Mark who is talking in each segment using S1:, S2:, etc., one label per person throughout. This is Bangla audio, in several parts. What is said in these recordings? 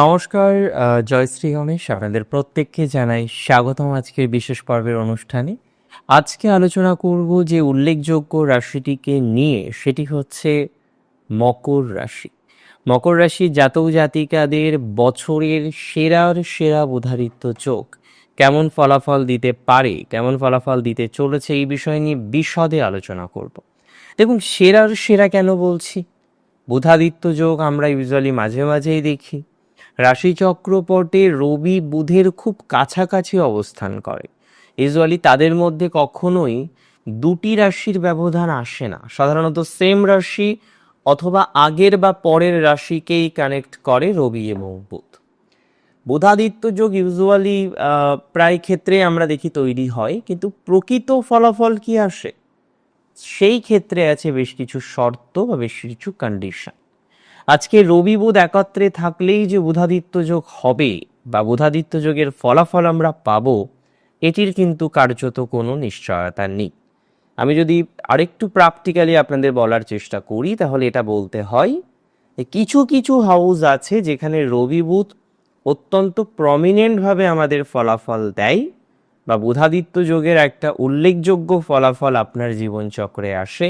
S1: নমস্কার জয়শ্রী গণেশ আপনাদের প্রত্যেককে জানাই স্বাগতম আজকের বিশেষ পর্বের অনুষ্ঠানে। আজকে আলোচনা করব যে উল্লেখযোগ্য রাশিটিকে নিয়ে, সেটি হচ্ছে মকর রাশি। মকর রাশি জাতক জাতিকাদের বছরের সেরার সেরা বোধারিত্ব চোখ কেমন ফলাফল দিতে পারে, কেমন ফলাফল দিতে চলেছে এই বিষয় নিয়ে বিশদে আলোচনা করব। দেখুন, সেরার সেরা কেন বলছি? বুধাদিত্য যোগ আমরা ইউজুয়ালি মাঝে মাঝেই দেখি। রাশিচক্রপটে রবি বুধের খুব কাছাকাছি অবস্থান করে। ইউজুয়ালি তাদের মধ্যে কখনোই দুটি রাশির ব্যবধান আসে না। সাধারণত সেম রাশি অথবা আগের বা পরের রাশিকেই কানেক্ট করে রবি এবং বুধ। বুধাদিত্য যোগ ইউজুয়ালি প্রায় ক্ষেত্রে আমরা দেখি তৈরি হয়, কিন্তু প্রকৃত ফলাফল কি আসে? সেই ক্ষেত্রে আছে বেশ কিছু শর্ত বা বেশ কিছু কন্ডিশন আজকে রবি বুধ একত্রে থাকলেই যে বুধাদিত্য যোগ হবে বা বুধাদিত্য যোগের ফলাফল আমরা পাবো, এটির কিন্তু কার্যত কোনো নিশ্চয়তা নেই। আমি যদি আরেকটু প্র্যাকটিক্যালি আপনাদের বলার চেষ্টা করি, তাহলে এটা বলতে হয় কিছু কিছু হাউস আছে যেখানে রবি বুধ অত্যন্ত প্রমিনেন্টভাবে আমাদের ফলাফল দেয় বা বুধাদিত্য যোগের একটা উল্লেখযোগ্য ফলাফল আপনার জীবনচক্রে আসে।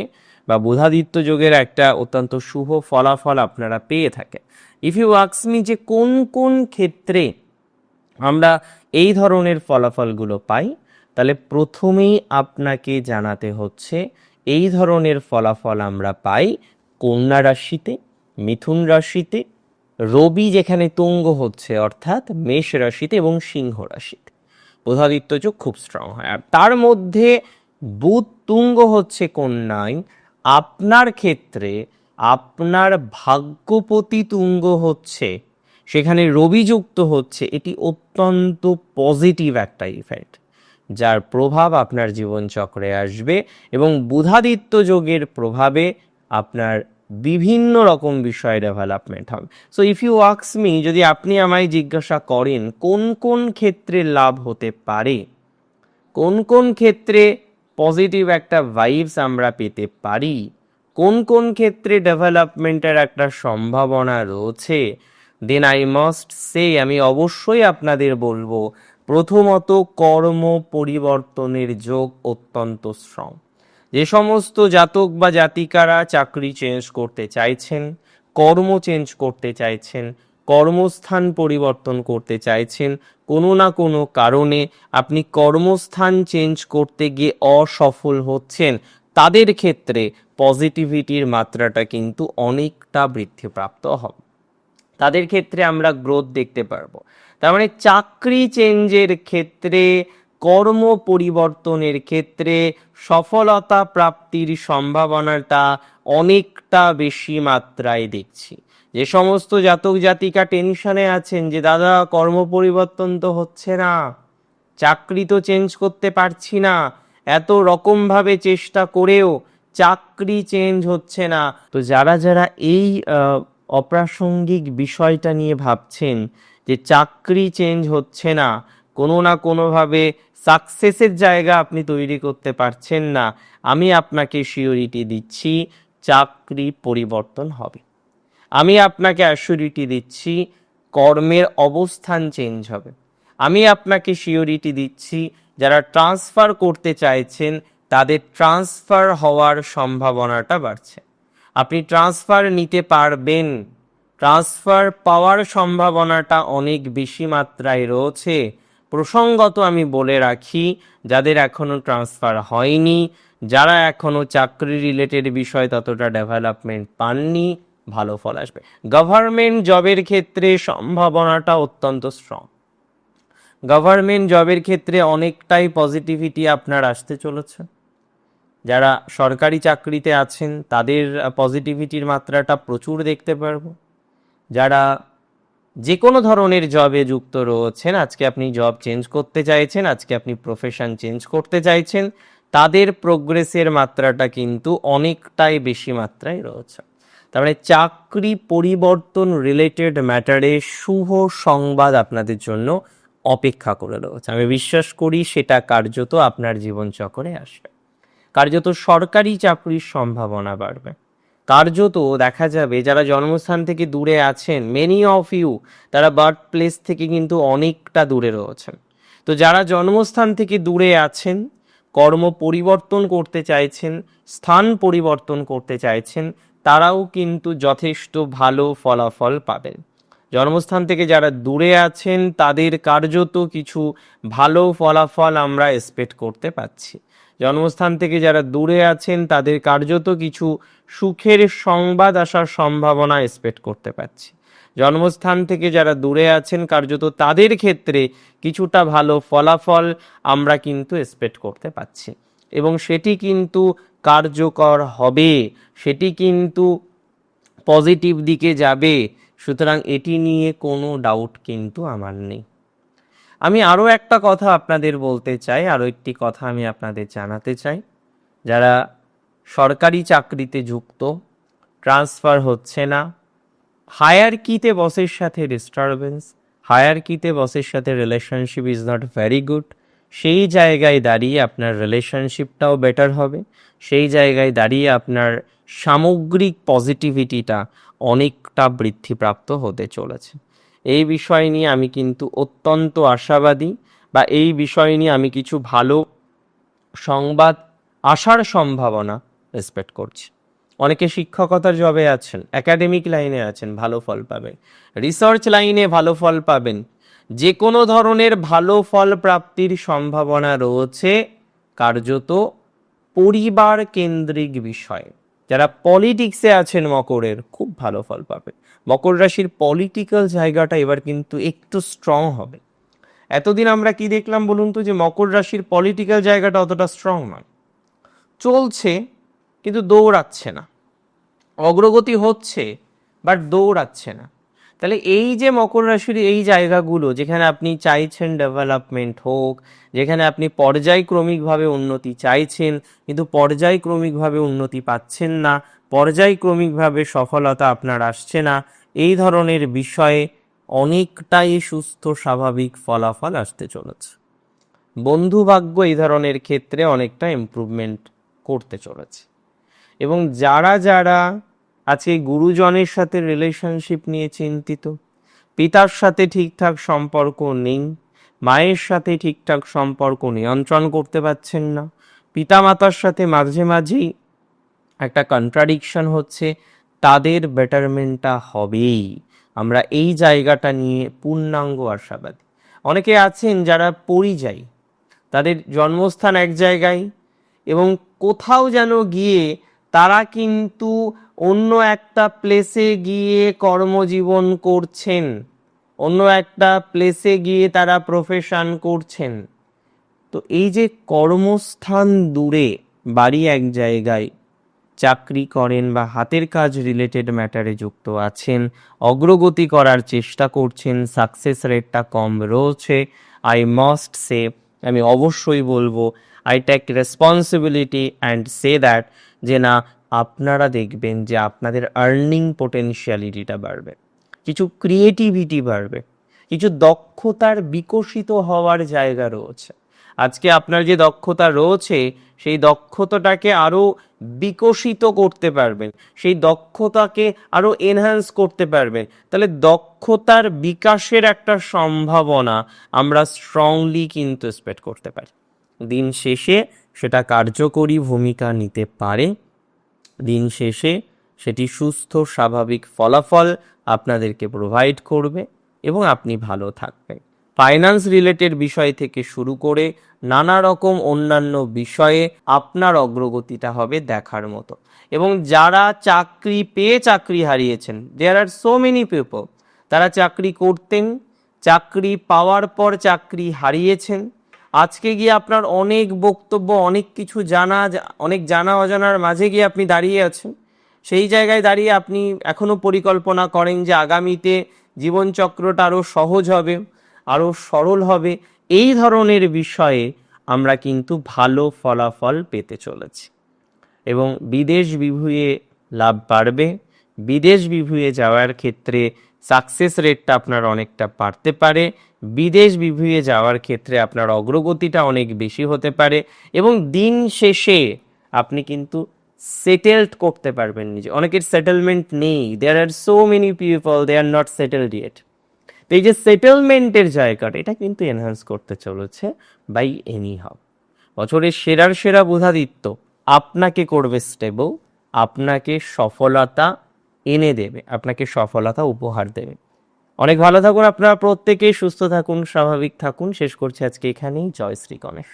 S1: বা বুধাদিত্য যোগের একটা অত্যন্ত শুভ ফলাফল আপনারা পেয়ে থাকেন। ইফ ইউ আক্সমি যে কোন কোন ক্ষেত্রে আমরা এই ধরনের ফলাফলগুলো পাই, তাহলে প্রথমেই আপনাকে জানাতে হচ্ছে এই ধরনের ফলাফল আমরা পাই কন্যা রাশিতে, মিথুন রাশিতে, রবি যেখানে তুঙ্গ হচ্ছে অর্থাৎ মেষ রাশিতে এবং সিংহ রাশিতে। বুধাদিত্য যোগ খুব স্ট্রং হয়। আর তার মধ্যে বুধ তুঙ্গ হচ্ছে কন্যায় আপনার ক্ষেত্রে আপনার ভাগ্যপতি তুঙ্গ হচ্ছে, সেখানে রবি যুক্ত হচ্ছে, এটি অত্যন্ত পজিটিভ একটা ইফেক্ট যার প্রভাব আপনার জীবনচক্রে আসবে এবং বুধাদিত্য যোগের প্রভাবে আপনার বিভিন্ন রকম বিষয় ডেভেলপমেন্ট হবে। সো ইফ ইউ ওয়াক্স মি যদি আপনি আমায় জিজ্ঞাসা করেন, কোন কোন ক্ষেত্রে লাভ হতে পারে, কোন কোন ক্ষেত্রে পজিটিভ একটা ভাইবস আমরা পেতে পারি। কোন কোন ক্ষেত্রে ডেভেলপমেন্টের একটা সম্ভাবনা রয়েছে? দেন আই মাস্ট সে আমি অবশ্যই আপনাদের বলব, প্রথমত কর্ম পরিবর্তনের যোগ অত্যন্ত স্ট্রং যে সমস্ত জাতক বা জাতিকারা চাকরি চেঞ্জ করতে চাইছেন, কর্ম চেঞ্জ করতে চাইছেন কর্মস্থান পরিবর্তন করতে চাইছেন। কোনো না কোনো কারণে আপনি কর্মস্থান চেঞ্জ করতে গিয়ে অসফল হচ্ছেন। তাদের ক্ষেত্রে পজিটিভিটির মাত্রাটা কিন্তু অনেকটা বৃদ্ধিপ্রাপ্ত হবে। তাদের ক্ষেত্রে আমরা গ্রোথ দেখতে পারব। তার মানে চাকরি চেঞ্জের ক্ষেত্রে, কর্ম পরিবর্তনের ক্ষেত্রে সফলতা প্রাপ্তির সম্ভাবনাটা অনেকটা বেশি মাত্রায় দেখছি। যে সমস্ত জাতক জাতিকা টেনশনে আছেন যে, দাদা, কর্ম পরিবর্তন তো হচ্ছে না। চাকরি তো চেঞ্জ করতে পারছি না। এত রকমভাবে চেষ্টা করেও চাকরি চেঞ্জ হচ্ছে না। তো যারা যারা এই অপ্রাসঙ্গিক বিষয়টা নিয়ে ভাবছেন যে, চাকরি চেঞ্জ হচ্ছে না, কোনো না কোনোভাবে সাকসেসের জায়গা আপনি তৈরি করতে পারছেন না, আমি আপনাকে শিওরিটি দিচ্ছি, চাকরি পরিবর্তন হবে। আমি আপনাকে অ্যাসিউরিটি দিচ্ছি, কর্মের অবস্থান চেঞ্জ হবে। আমি আপনাকে শিওরিটি দিচ্ছি, যারা ট্রান্সফার করতে চাইছেন, তাদের ট্রান্সফার হওয়ার সম্ভাবনাটা বাড়ছে। আপনি ট্রান্সফার নিতে পারবেন। ট্রান্সফার পাওয়ার সম্ভাবনাটা অনেক বেশি মাত্রায় রয়েছে। প্রসঙ্গত আমি বলে রাখি, যাদের এখনও ট্রান্সফার হয়নি, যারা এখনও চাকরি রিলেটেড বিষয় ততটা ডেভেলপমেন্ট পাননি ভালো ফল আসবে। গভর্নমেন্ট জবের ক্ষেত্রে সম্ভাবনাটা অত্যন্ত স্ট্রং গভর্নমেন্ট জবের ক্ষেত্রে অনেকটাই পজিটিভিটি আপনার আসতে চলেছে। যারা সরকারি চাকরিতে আছেন, তাদের পজিটিভিটির মাত্রাটা প্রচুর দেখতে পারব। যারা যে কোনো ধরনের জবে যুক্ত রয়েছেন, আজকে আপনি জব চেঞ্জ করতে চাইছেন, আজকে আপনি প্রফেশন চেঞ্জ করতে চাইছেন, তাদের প্রোগ্রেসের মাত্রাটা কিন্তু অনেকটাই বেশি মাত্রায় রয়েছে। তার মানে চাকরি পরিবর্তন রিলেটেড ম্যাটারে শুভ সংবাদ আপনাদের জন্য অপেক্ষা করে রয়েছে। আমি বিশ্বাস করি সেটা কার্যত আপনার জীবনচক্রে আসবে। কার্যত সরকারি চাকরির সম্ভাবনা বাড়বে। কার্যত দেখা যাবে যারা জন্মস্থান থেকে দূরে আছেন মেনি অফ ইউ তারা বার্থ প্লেস থেকে কিন্তু অনেকটা দূরে রয়েছেন। তো যারা জন্মস্থান থেকে দূরে আছেন, কর্ম পরিবর্তন করতে চাইছেন, স্থান পরিবর্তন করতে চাইছেন তারাও কিন্তু যথেষ্ট ভালো ফলাফল পাবেন জন্মস্থান থেকে যারা দূরে আছেন, তাদের কার্যত কিছু ভালো ফলাফল আমরা এক্সপেক্ট করতে পাচ্ছি। জন্মস্থান থেকে যারা দূরে আছেন, তাদের কার্যত কিছু সুখের সংবাদ আসার সম্ভাবনা এক্সপেক্ট করতে পারছি জন্মস্থান থেকে যারা দূরে আছেন, কার্যত তাদের ক্ষেত্রে কিছুটা ভালো ফলাফল আমরা কিন্তু এক্সপেক্ট করতে পাচ্ছি। এবং সেটি কিন্তু কার্যকর হবে। সেটি কিন্তু পজিটিভ দিকে যাবে। সুতরাং এটি নিয়ে কোনো ডাউট কিন্তু আমার নেই। আমি আরও একটা কথা আপনাদের বলতে চাই, আরও একটি কথা আমি আপনাদের জানাতে চাই। যারা সরকারি চাকরিতে যুক্ত ট্রান্সফার হচ্ছে না হায়ার কিতে বসের সাথে ডিস্টারবেন্স হায়ার কিতে বসের সাথে relationship is not very good সেই জায়গায় দাঁড়িয়ে আপনার রিলেশনশিপটাও বেটার হবে। সেই জায়গায় দাঁড়িয়ে আপনার সামগ্রিক পজিটিভিটিটা অনেকটা বৃদ্ধিপ্রাপ্ত হতে চলেছে। এই বিষয় নিয়ে আমি কিন্তু অত্যন্ত আশাবাদী বা এই বিষয় নিয়ে আমি কিছু ভালো সংবাদ আসার সম্ভাবনা রেসপেক্ট করছি। অনেকে শিক্ষকতার জবে আছেন একাডেমিক লাইনে আছেন, ভালো ফল পাবেন। রিসার্চ লাইনে ভালো ফল পাবেন। যে কোনো ধরনের ভালো ফল প্রাপ্তির সম্ভাবনা রয়েছে, কার্যত পরিবার কেন্দ্রিক বিষয়। যারা পলিটিক্সে আছেন, মকরের খুব ভালো ফল পাবে। মকর রাশির পলিটিক্যাল জায়গাটা এবার কিন্তু একটু স্ট্রং হবে। এতদিন আমরা কি দেখলাম বলুন তো, যে মকর রাশির পলিটিক্যাল জায়গাটা অতটা স্ট্রং নয়। চলছে, কিন্তু দৌড়াচ্ছে না। অগ্রগতি হচ্ছে বাট দৌড়াচ্ছে না। তাহলে এই যে মকর রাশির এই জায়গাগুলো, যেখানে আপনি চাইছেন ডেভেলপমেন্ট হোক, যেখানে আপনি পর্যায়ক্রমিকভাবে উন্নতি চাইছেন, কিন্তু পর্যায়ক্রমিকভাবে উন্নতি পাচ্ছেন না, পর্যায়ক্রমিকভাবে সফলতা আপনার আসছে না, এই ধরনের বিষয়ে অনেকটাই সুস্থ, স্বাভাবিক ফলাফল আসতে চলেছে। বন্ধু ভাগ্য এই ধরনের ক্ষেত্রে অনেকটা ইমপ্রুভমেন্ট করতে চলেছে। এবং যারা যারা আজকে গুরুজনের সাথে রিলেশনশিপ নিয়ে চিন্তিত। পিতার সাথে ঠিকঠাক সম্পর্ক নেই, মায়ের সাথে ঠিকঠাক সম্পর্ক নিয়ন্ত্রণ করতে পারছেন না। পিতা মাতার সাথে মাঝে মাঝেই একটা কন্ট্রাডিকশন হচ্ছে, তাদের বেটারমেন্টটা হবেই। আমরা এই জায়গাটা নিয়ে পূর্ণাঙ্গ আশাবাদী। অনেকে আছেন যারা পরিযায়ী, তাদের জন্মস্থান এক জায়গায় এবং কোথাও যেন গিয়ে তারা কিন্তু অন্য একটা প্লেসে গিয়ে কর্মজীবন করছেন। অন্য একটা প্লেসে গিয়ে তারা প্রফেশন করছেন। তো এই যে কর্মস্থান দূরে, বাড়ি এক জায়গায় চাকরি করেন বা হাতের কাজ রিলেটেড ম্যাটারে যুক্ত আছেন, অগ্রগতি করার চেষ্টা করছেন সাকসেস রেটটা কম রয়েছে আই মাস্ট সে আমি অবশ্যই বলব I take responsibility and say that যে না আপনারা দেখবেন যে আপনাদের আর্নিং পোটেনশিয়ালিটিটা বাড়বে, কিছু ক্রিয়েটিভিটি বাড়বে, কিছু দক্ষতার বিকশিত হওয়ার জায়গা রয়েছে। আজকে আপনার যে দক্ষতা রয়েছে, সেই দক্ষতাটাকে আরও বিকশিত করতে পারবেন, সেই দক্ষতাকে আরও এনহ্যান্স করতে পারবেন। তাহলে দক্ষতার বিকাশের একটা সম্ভাবনা আমরা স্ট্রংলি কিন্তু এক্সপেক্ট করতে পারি। দিন শেষে সেটা কার্যকরী ভূমিকা নিতে পারে। দিন শেষে সেটি সুস্থ, স্বাভাবিক ফলাফল আপনাদেরকে প্রোভাইড করবে এবং আপনি ভালো থাকবেন। ফাইন্যান্স রিলেটেড বিষয় থেকে শুরু করে নানা রকম অন্যান্য বিষয়ে আপনার অগ্রগতিটা হবে দেখার মতো। এবং যারা চাকরি পেয়ে চাকরি হারিয়েছেন there are so many people তারা চাকরি করতেন, চাকরি পাওয়ার পর চাকরি হারিয়েছেন আজকে গিয়ে আপনার অনেক বক্তব্য, অনেক কিছু জানা, অনেক জানা অজানার মাঝে গিয়ে আপনি দাঁড়িয়ে আছেন। সেই জায়গায় দাঁড়িয়ে আপনি এখনও পরিকল্পনা করেন যে আগামীতে জীবনচক্রটা আরও সহজ হবে আরও সরল হবে। এই ধরনের বিষয়ে আমরা কিন্তু ভালো ফলাফল পেতে চলেছি। এবং বিদেশ বিভুঁয়ে লাভ বাড়বে। বিদেশ বিভুঁয়ে যাওয়ার ক্ষেত্রে সাকসেস রেটটা আপনার অনেকটা বাড়তে পারে। বিদেশ বিভুঁয়ে যাওয়ার ক্ষেত্রে আপনার অগ্রগতিটা অনেক বেশি হতে পারে এবং দিন শেষে আপনি কিন্তু সেটেলড করতে পারবেন নিজে। অনেকের সেটেলমেন্ট নেই। There are so many people they are not settled yet তো এই যে সেটেলমেন্টের জায়গাটা, এটা কিন্তু এনহান্স করতে চলেছে বাই এনি হাউ বছরের সেরার সেরা বুধাদিত্য, আপনাকে করবে স্টেবল আপনাকে সফলতা এনে দেবে, আপনাকে সফলতা উপহার দেবে। অনেক ভালো থাকুন আপনারা প্রত্যেকেই, সুস্থ থাকুন, স্বাভাবিক থাকুন। শেষ করছি আজকে এখানেই। জয় শ্রী গণেশ।